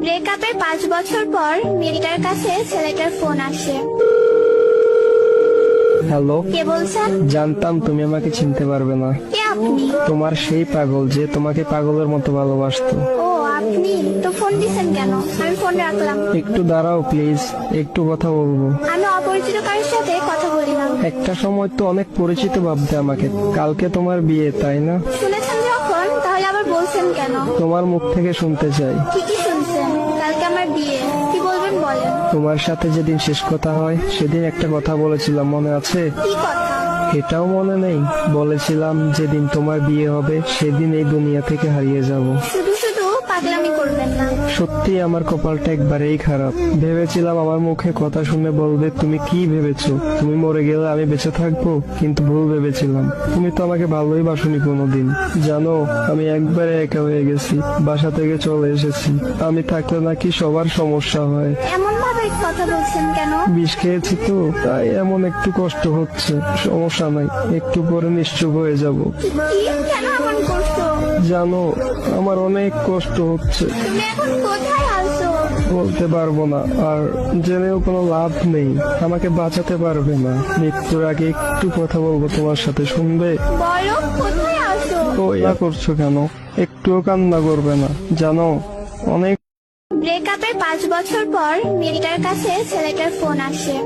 ব্রেকআপের পাঁচ বছর পর মেয়েটার কাছে ছেলেটার ফোন আসে। হ্যালো? কে বলছেন? জানতাম তুমি আমাকে চিনতে পারবে না। কে আপনি? তোমার সেই পাগল যে তোমাকে পাগলের মতো ভালোবাসতো। ও আপনি? তো ফোন দিছেন কেন? আমি ফোন রাখলাম। একটু দাঁড়াও প্লিজ। একটু কথা বলব। আমি অপরিচিত কারোর সাথে কথা বলি না। একটা সময় তো অনেক পরিচিত ভাবতে আমাকে। কালকে তোমার বিয়ে তাই না? শুনেছেন যখন তাহলে আবার বলছেন কেন তোমার মুখ থেকে শুনতে চাই। কি কি শুনছেন। কালকে আমার বিয়ে। কি বলবেন বলেন। তোমার সাথে যেদিন শেষ কথা হয় সেদিন একটা কথা বলেছিলাম মনে আছে? কি কথা? এটাও মনে নেই। বলেছিলাম যেদিন তোমার বিয়ে হবে সেদিন এই দুনিয়া থেকে হারিয়ে যাব। শুধু পাগলামি করবেন না। সত্যি আমার কপালটা একবারেই খারাপ। ভেবেছিলাম আমার মুখে কথা শুনে বলবে তুমি কি ভেবেছো? তুমি মরে গেলে আমি বেঁচে থাকব? কিন্তু ভুল ভেবেছিলাম। তুমি তো আমাকে ভালোই বাসনি কোনোদিন। জানো আমি একবারে একা হয়ে গেছি। বাসা থেকে চলে এসেছি। আমি থাকলে নাকি সবার সমস্যা হয়। এমন ভাবে কথা বলছেন কেন? বিষ খেয়েছি তো তাই এমন একটু কষ্ট হচ্ছে সমস্যা নাই একটু পরে নিশ্চুপ হয়ে যাব। কি? কেন এমন করছ? জানো আমার অনেক কষ্ট হচ্ছে। তুমি এখন কোথায় আছো? বলতে পারব না আর জেনেও কোনো লাভ নেই আমাকে বাঁচাতে পারবে না। মৃত্যুর আগে একটু কথা বলব তোমার সাথে শুনবে? বলো কোথায় আছো? তো ইয়া করছ কেন? একটুও কান্না করবে না জানো অনেক ব্রেকআপের পাঁচ বছর পর মেয়েটার কাছে ছেলেটার ফোন আসে।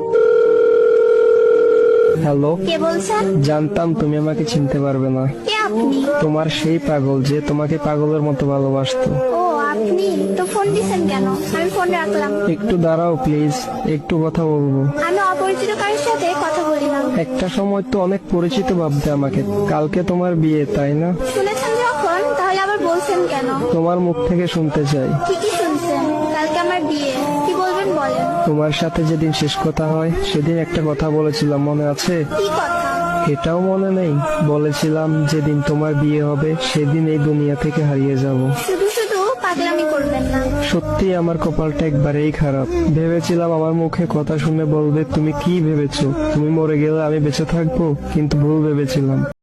হ্যালো? কে বলছেন জানতাম তুমি আমাকে চিনতে পারবে না। কে আপনি? তোমার সেই পাগল যে তোমাকে পাগলের মতো ভালোবাসতো। ও আপনি? তো ফোন দিছেন কেন? আমি ফোন রাখলাম। একটু দাঁড়াও প্লিজ। একটু কথা বলব। আমি অপরিচিত কারোর সাথে কথা বলি না। একটা সময় তো অনেক পরিচিত ভাবতে আমাকে। কালকে তোমার বিয়ে তাই না? শুনেছেন যখন? তাহলে আবার বলছেন কেন? তোমার মুখ থেকে শুনতে চাই। কি কি আমার বিয়ে। কি বলবেন বলেন। তোমার সাথে যেদিন শেষ কথা হয় সেদিন একটা কথা বলেছিলাম মনে আছে? কি কথা? এটাও মনে নেই। বলেছিলাম যেদিন তোমার বিয়ে হবে সেদিন এই দুনিয়া থেকে হারিয়ে যাব। শুধু শুধু পাগলামি করবেন না। সত্যি আমার কপালটা একবারেই খারাপ। ভেবেছিলাম আমার মুখে কথা শুনে বলবে তুমি কি ভেবেছো? তুমি মরে গেলে আমি বেঁচে থাকব? কিন্তু ভুল ভেবেছিলাম।